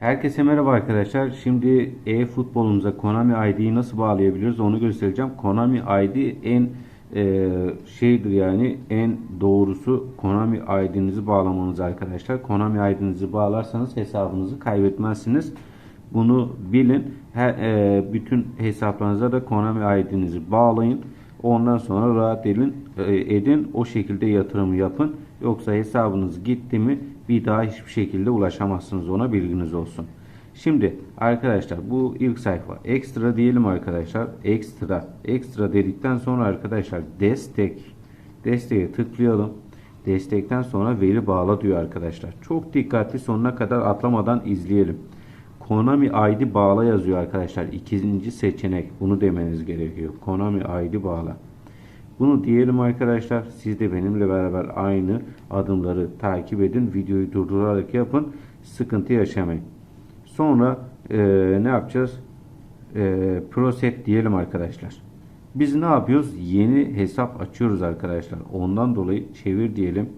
Herkese merhaba arkadaşlar. Şimdi e-futbolumuza Konami ID'yi nasıl bağlayabiliriz onu göstereceğim. Konami ID en e, şeydir yani en doğrusu Konami ID'nizi bağlamanız arkadaşlar. Konami ID'nizi bağlarsanız hesabınızı kaybetmezsiniz. Bunu bilin. Her, e, bütün hesaplarınıza da Konami ID'nizi bağlayın. Ondan sonra rahat edin, e, edin. O şekilde yatırım yapın. Yoksa hesabınız gitti mi bir daha hiçbir şekilde ulaşamazsınız ona bilginiz olsun. Şimdi arkadaşlar bu ilk sayfa ekstra diyelim arkadaşlar ekstra ekstra dedikten sonra arkadaşlar destek desteğe tıklayalım. Destekten sonra veri bağla diyor arkadaşlar. Çok dikkatli sonuna kadar atlamadan izleyelim. Konami ID bağla yazıyor arkadaşlar. İkinci seçenek. Bunu demeniz gerekiyor. Konami ID bağla. Bunu diyelim arkadaşlar. Siz de benimle beraber aynı adımları takip edin. Videoyu durdurarak yapın. Sıkıntı yaşamayın. Sonra e, ne yapacağız? E, Proset diyelim arkadaşlar. Biz ne yapıyoruz? Yeni hesap açıyoruz arkadaşlar. Ondan dolayı çevir diyelim.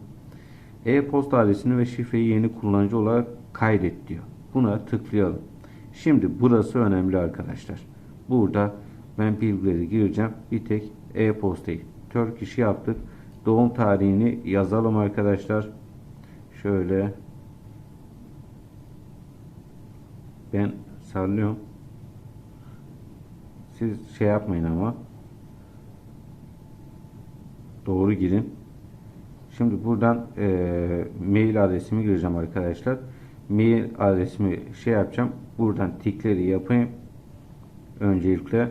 E-posta adresini ve şifreyi yeni kullanıcı olarak kaydet diyor. Buna tıklayalım. Şimdi burası önemli arkadaşlar. Burada ben bilgileri gireceğim. Bir tek e-postayı. Turkish yaptık. Doğum tarihini yazalım arkadaşlar. Şöyle ben sallıyorum. Siz şey yapmayın ama doğru girin. Şimdi buradan e, mail adresimi gireceğim arkadaşlar. Mail adresimi şey yapacağım. Buradan tikleri yapayım. Öncelikle.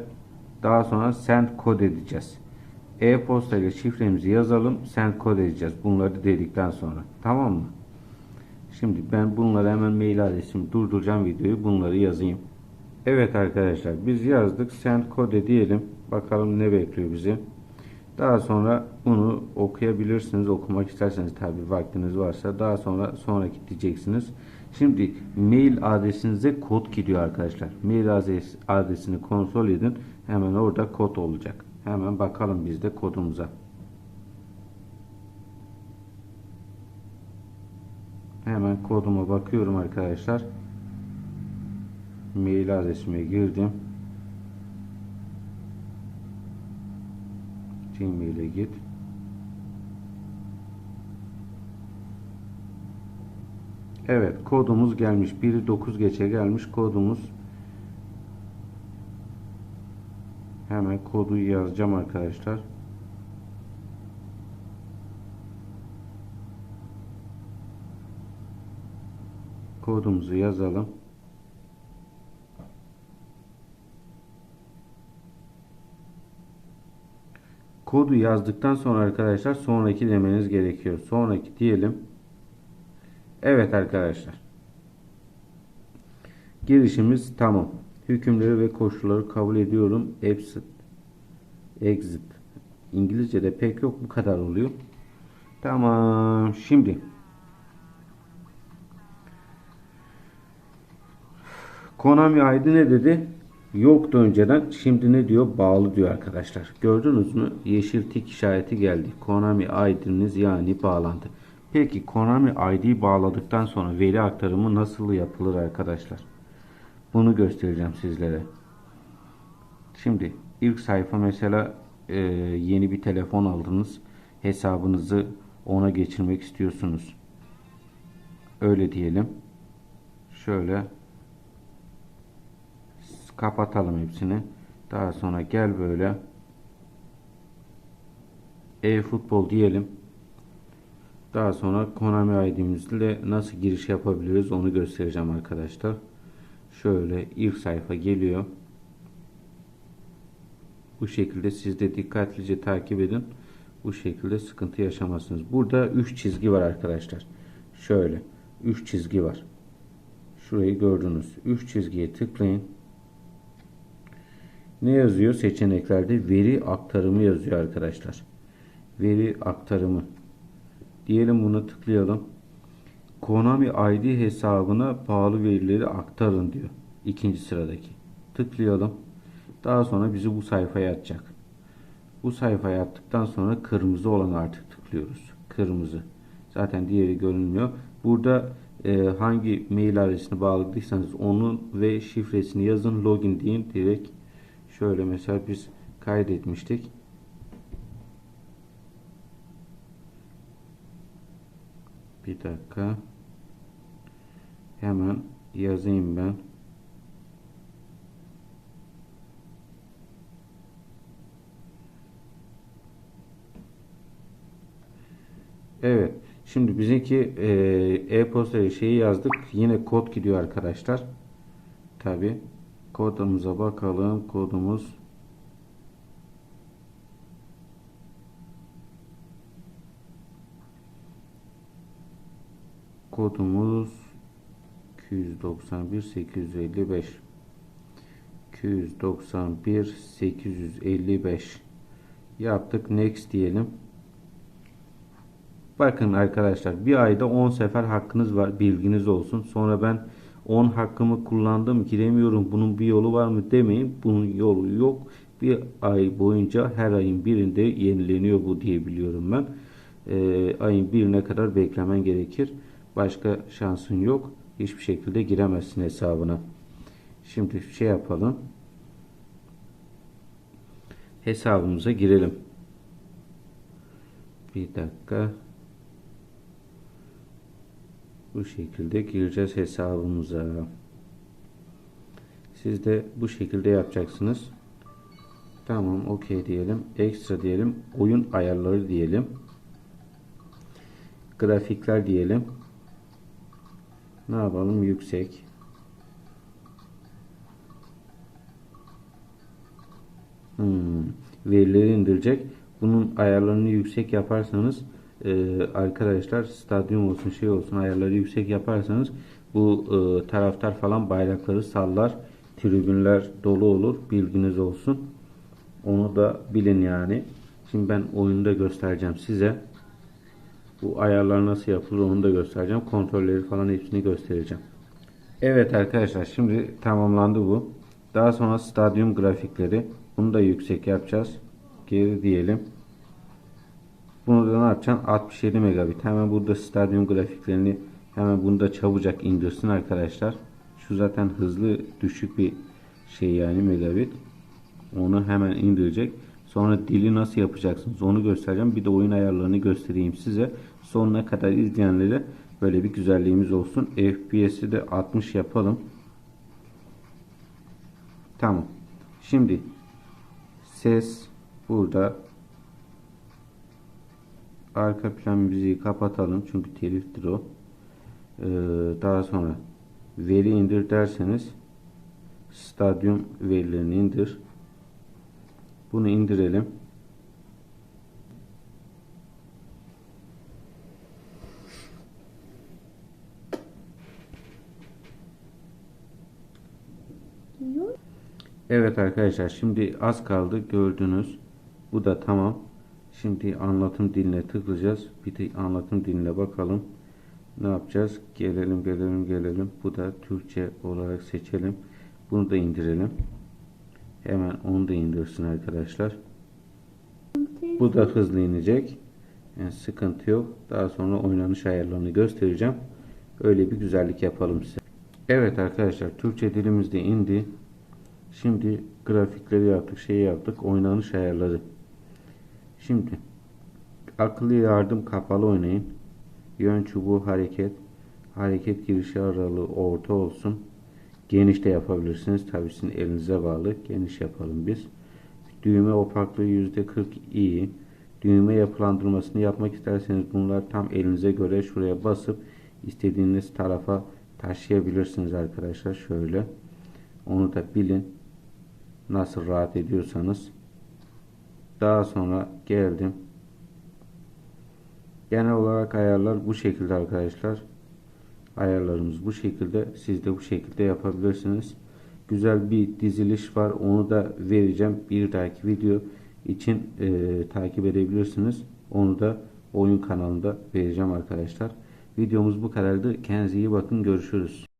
Daha sonra send kod edeceğiz. E-posta ile şifremizi yazalım. Send kod edeceğiz. Bunları dedikten sonra. Tamam mı? Şimdi ben bunları hemen mail adresimi durduracağım videoyu. Bunları yazayım. Evet arkadaşlar biz yazdık. Send kode diyelim. Bakalım ne bekliyor bizi. Daha sonra bunu okuyabilirsiniz. Okumak isterseniz tabi vaktiniz varsa. Daha sonra sonraki diyeceksiniz. Şimdi mail adresinize kod gidiyor arkadaşlar. Mail adres, adresini kontrol edin. Hemen orada kod olacak. Hemen bakalım biz de kodumuza. Hemen koduma bakıyorum arkadaşlar. Mail adresime girdim. Gmail'e git. Evet kodumuz gelmiş. 1'i 9 geçe gelmiş kodumuz. Hemen kodu yazacağım arkadaşlar. Kodumuzu yazalım. Kodu yazdıktan sonra arkadaşlar sonraki demeniz gerekiyor. Sonraki diyelim. Evet arkadaşlar. Girişimiz tamam. Hükümleri ve koşulları kabul ediyorum. Exit. Exit. İngilizce'de pek yok bu kadar oluyor. Tamam. Şimdi Konami ID ne dedi? Yoktu önceden. Şimdi ne diyor? Bağlı diyor arkadaşlar. Gördünüz mü? Yeşil tik işareti geldi. Konami ID'niz yani bağlandı. Peki Konami ID bağladıktan sonra veri aktarımı nasıl yapılır arkadaşlar? Bunu göstereceğim sizlere. Şimdi ilk sayfa mesela e, yeni bir telefon aldınız. Hesabınızı ona geçirmek istiyorsunuz. Öyle diyelim. Şöyle kapatalım hepsini. Daha sonra gel böyle e-futbol diyelim. Daha sonra Konami ID'mizle nasıl giriş yapabiliriz onu göstereceğim arkadaşlar. Şöyle ilk sayfa geliyor. Bu şekilde siz de dikkatlice takip edin. Bu şekilde sıkıntı yaşamazsınız. Burada 3 çizgi var arkadaşlar. Şöyle 3 çizgi var. Şurayı gördünüz. 3 çizgiye tıklayın. Ne yazıyor seçeneklerde? Veri aktarımı yazıyor arkadaşlar. Veri aktarımı. Diyelim buna tıklayalım. Konami ID hesabına bağlı verileri aktarın diyor. İkinci sıradaki. Tıklayalım. Daha sonra bizi bu sayfaya atacak. Bu sayfaya attıktan sonra kırmızı olan artık tıklıyoruz. Kırmızı. Zaten diğeri görünmüyor. Burada e, hangi mail adresini bağladıysanız onun ve şifresini yazın login deyin direkt şöyle mesela biz kaydetmiştik. Bir dakika. Hemen yazayım ben. Evet. Şimdi bizimki e, e-posta şeyi yazdık. Yine kod gidiyor arkadaşlar. Tabi. Kodumuza bakalım. Kodumuz kodumuz 291 855 291 855 yaptık next diyelim. Bakın arkadaşlar bir ayda 10 sefer hakkınız var bilginiz olsun. Sonra ben 10 hakkımı kullandım giremiyorum bunun bir yolu var mı demeyin. Bunun yolu yok. Bir ay boyunca her ayın birinde yenileniyor bu diye biliyorum ben. Ee, ayın birine kadar beklemen gerekir başka şansın yok hiçbir şekilde giremezsin hesabına. Şimdi şey yapalım. Hesabımıza girelim. Bir dakika. Bu şekilde gireceğiz hesabımıza. Siz de bu şekilde yapacaksınız. Tamam okey diyelim. Ekstra diyelim. Oyun ayarları diyelim. Grafikler diyelim. Ne yapalım? Yüksek. Hmm. Verileri indirecek. Bunun ayarlarını yüksek yaparsanız e, arkadaşlar stadyum olsun şey olsun ayarları yüksek yaparsanız bu e, taraftar falan bayrakları sallar. Tribünler dolu olur. Bilginiz olsun. Onu da bilin yani. Şimdi ben oyunda göstereceğim size. Bu ayarlar nasıl yapılır onu da göstereceğim. Kontrolleri falan hepsini göstereceğim. Evet arkadaşlar şimdi tamamlandı bu. Daha sonra stadyum grafikleri. Bunu da yüksek yapacağız. Geri diyelim. Bunu da ne yapacaksın? 67 megabit. Hemen burada stadyum grafiklerini hemen bunu da çabucak indirsin arkadaşlar. Şu zaten hızlı düşük bir şey yani megabit. Onu hemen indirecek. Sonra dili nasıl yapacaksınız onu göstereceğim. Bir de oyun ayarlarını göstereyim size. Sonuna kadar izleyenlere böyle bir güzelliğimiz olsun. FPS'i de 60 yapalım. Tamam. Şimdi ses burada arka plan müziği kapatalım. Çünkü teliftir o. Ee, daha sonra veri indir derseniz stadyum verilerini indir. Bunu indirelim. Evet arkadaşlar şimdi az kaldı gördünüz. Bu da tamam. Şimdi anlatım diline tıklayacağız. Bir de anlatım diline bakalım. Ne yapacağız? Gelelim gelelim gelelim. Bu da Türkçe olarak seçelim. Bunu da indirelim. Hemen onu da indirsin arkadaşlar. Bu da hızlı inecek. Yani sıkıntı yok. Daha sonra oynanış ayarlarını göstereceğim. Öyle bir güzellik yapalım size. Evet arkadaşlar Türkçe dilimiz de indi. Şimdi grafikleri yaptık, şeyi yaptık, oynanış ayarları. Şimdi akıllı yardım kapalı oynayın. Yön çubuğu hareket, hareket girişi aralığı orta olsun. Geniş de yapabilirsiniz. Tabii sizin elinize bağlı. Geniş yapalım biz. Düğme opaklığı %40 iyi. Düğme yapılandırmasını yapmak isterseniz bunlar tam elinize göre şuraya basıp istediğiniz tarafa taşıyabilirsiniz arkadaşlar. Şöyle. Onu da bilin. Nasıl rahat ediyorsanız. Daha sonra geldim. Genel olarak ayarlar bu şekilde arkadaşlar. Ayarlarımız bu şekilde. Siz de bu şekilde yapabilirsiniz. Güzel bir diziliş var. Onu da vereceğim. Bir dahaki video için e, takip edebilirsiniz. Onu da oyun kanalında vereceğim arkadaşlar. Videomuz bu kadardı. Kendinize iyi bakın. Görüşürüz.